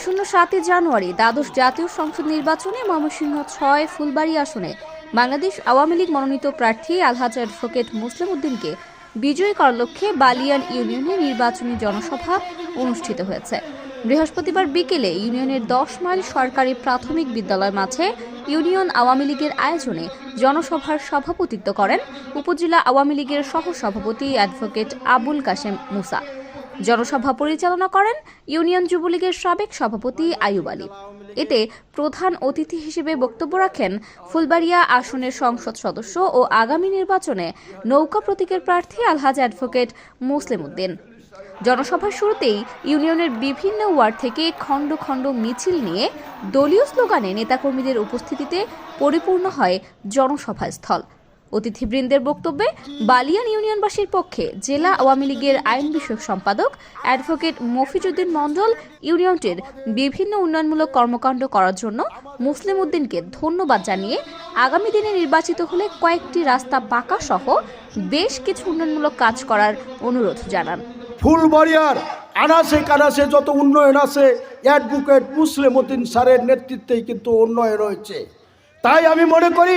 আসন্ন সাতই জানুয়ারি দ্বাদশ জাতীয় সংসদ নির্বাচনে ময়মনসিংহ ছয়, ফুলবাড়ি আসনে বাংলাদেশ আওয়ামী লীগ মনোনীত প্রার্থী আলহাজ অ্যাডভোকেট মুসলিম উদ্দিনকে বিজয়ী করার লক্ষ্যে বালিয়ান ইউনিয়নে নির্বাচনী জনসভা অনুষ্ঠিত হয়েছে। বৃহস্পতিবার বিকেলে ইউনিয়নের দশ মাইল সরকারি প্রাথমিক বিদ্যালয় মাঠে ইউনিয়ন আওয়ামী লীগের আয়োজনে জনসভার সভাপতিত্ব করেন উপজেলা আওয়ামী লীগের সহসভাপতি অ্যাডভোকেট আবুল কাশেম মুসা। জনসভা পরিচালনা করেন ইউনিয়ন যুবলীগের সাবেক সভাপতি আয়ুব আলী। এতে প্রধান অতিথি হিসেবে বক্তব্য রাখেন ফুলবাড়িয়া আসনের সংসদ সদস্য ও আগামী নির্বাচনে নৌকা প্রতীকের প্রার্থী আলহাজ অ্যাডভোকেট মুসলিম উদ্দিন। জনসভার শুরুতেই ইউনিয়নের বিভিন্ন ওয়ার্ড থেকে খণ্ড খণ্ড মিছিল নিয়ে দলীয় স্লোগানে নেতাকর্মীদের উপস্থিতিতে পরিপূর্ণ হয় জনসভা স্থল অতিথিবৃন্দের বক্তব্যে বালিয়ান ইউনিয়নবাসীর পক্ষে জেলা আওয়ামী লীগের আইন বিষয়ক সম্পাদক অ্যাডভোকেট মফিজুদ্দিন মণ্ডল ইউনিয়নটির বিভিন্ন উন্নয়নমূলক কর্মকাণ্ড করার জন্য মুসলিম উদ্দিনকে ধন্যবাদ জানিয়ে আগামী দিনে নির্বাচিত হলে কয়েকটি রাস্তা পাকা সহ বেশ কিছু উন্নয়নমূলক কাজ করার অনুরোধ জানান। ফুলবাড়িয়ার আনাসে কানাসে যত উন্নয়ন আছে, অ্যাডভোকেট মুসলিম উদ্দিন স্যারের নেতৃত্বেই কিন্তু উন্নয়ন হয়েছে। তাই আমি মনে করি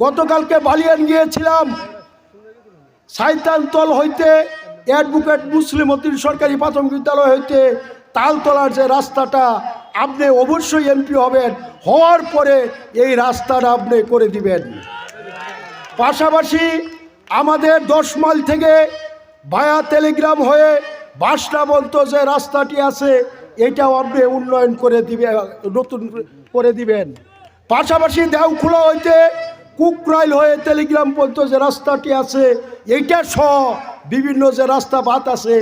গতকালকে বালিয়ান গিয়েছিলাম। সাইতানতল হইতে অ্যাডভোকেট মুসলিম উদ্দিন সরকারি প্রাথমিক বিদ্যালয় হইতে তালতলার যে রাস্তাটা, আপনি অবশ্যই এমপি হবেন। হওয়ার পরে এই রাস্তাটা আপনি করে দিবেন। পাশাপাশি আমাদের দশ মাইল থেকে ভায়া টেলিগ্রাম হয়ে বাসনা বলতো যে রাস্তাটি আছে, এটাও আপনি উন্নয়ন করে দিবে, নতুন করে দিবেন। পাশাপাশি দেওখোলা হইতে কুকরাইল হয়ে টেলিগ্রাম পর্যন্ত যে রাস্তাটি আছে, এইটা সহ বিভিন্ন যে রাস্তা বাত আছে,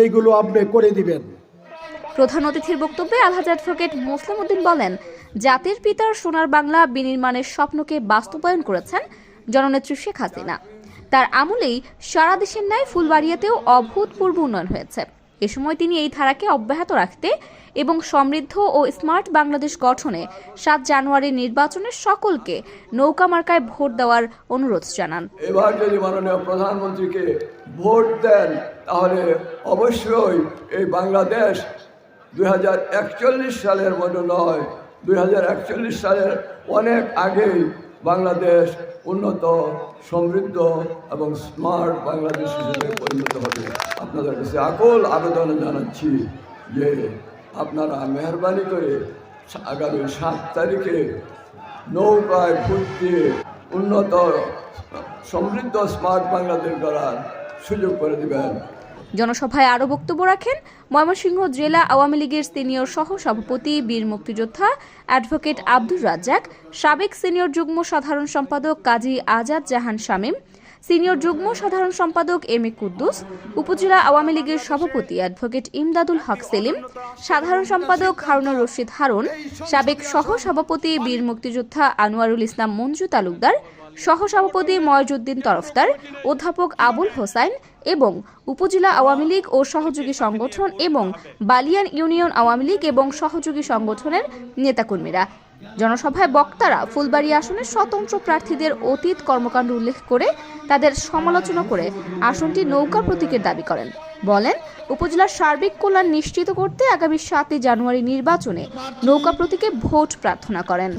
এইগুলো আপনি করে দিবেন। প্রধান অতিথির বক্তব্যে আলহাজ অ্যাডভোকেট মুসলিম উদ্দিন বলেন, জাতির পিতার সোনার বাংলা বিনির্মাণের স্বপ্নকে বাস্তবায়ন করেছেন জননেত্রী শেখ হাসিনা। তার আমলেই সারা দেশের ন্যায় ফুলবাড়িয়াতেও অভূতপূর্ব উন্নয়ন হয়েছে। এ সময় তিনি এই ধারাকে অব্যাহত রাখতে এবং সমৃদ্ধ ও স্মার্ট বাংলাদেশ গঠনে সাত জানুয়ারি নির্বাচনের সকলকে নৌকা মার্কায় ভোট দেওয়ার অনুরোধ জানান। এবার যদি মাননীয় প্রধানমন্ত্রীকে ভোট দেন, তাহলে অবশ্যই এই বাংলাদেশ দুই হাজার একচল্লিশ সালের মতো নয়, দুই সালের অনেক আগেই বাংলাদেশ উন্নত, সমৃদ্ধ এবং স্মার্ট বাংলাদেশ হিসেবে পরিণত হবে। আপনাদের কাছে আকল আবেদন জানাচ্ছি যে আপনারা মেহরবানি করে আগামী সাত তারিখে নৌকায় দিয়ে উন্নত, সমৃদ্ধ স্মার্ট বাংলাদেশ গড়ার সুযোগ করে দিবেন। জনসভায় আরও বক্তব্য রাখেন ময়মনসিংহ জেলা আওয়ামী লীগের সিনিয়র সহ সভাপতি, বীর মুক্তিযোদ্ধা অ্যাডভোকেট আব্দুর রাজ্জাক, সাবেক সিনিয়র যুগ্ম সাধারণ সম্পাদক কাজী আজাদ জাহান শামীম, সিনিয়র যুগ্ম সাধারণ সম্পাদক এম এ কুদ্দুস, উপজেলা আওয়ামী লীগের সভাপতি অ্যাডভোকেট ইমদাদুল হক সেলিম, সাধারণ সম্পাদক হারুনুর রশিদ হারুন, সাবেক সহ সভাপতি বীর মুক্তিযোদ্ধা আনোয়ারুল ইসলাম মঞ্জু তালুকদার, সহসভাপতি ময়জুদ্দিন তরফদার, অধ্যাপক আবুল হোসাইন এবং উপজেলা আওয়ামী লীগ ও সহযোগী সংগঠন এবং বালিয়ান ইউনিয়ন আওয়ামী লীগ এবং সহযোগী সংগঠনের নেতাকর্মীরা। জনসভায় বক্তারা ফুলবাড়ি আসনের স্বতন্ত্র প্রার্থীদের অতীত কর্মকাণ্ড উল্লেখ করে তাদের সমালোচনা করে আসনটি নৌকা প্রতীকের দাবি করেন। বলেন, উপজেলার সার্বিক কল্যাণ নিশ্চিত করতে আগামী সাতই জানুয়ারি নির্বাচনে নৌকা প্রতীকে ভোট প্রার্থনা করেন।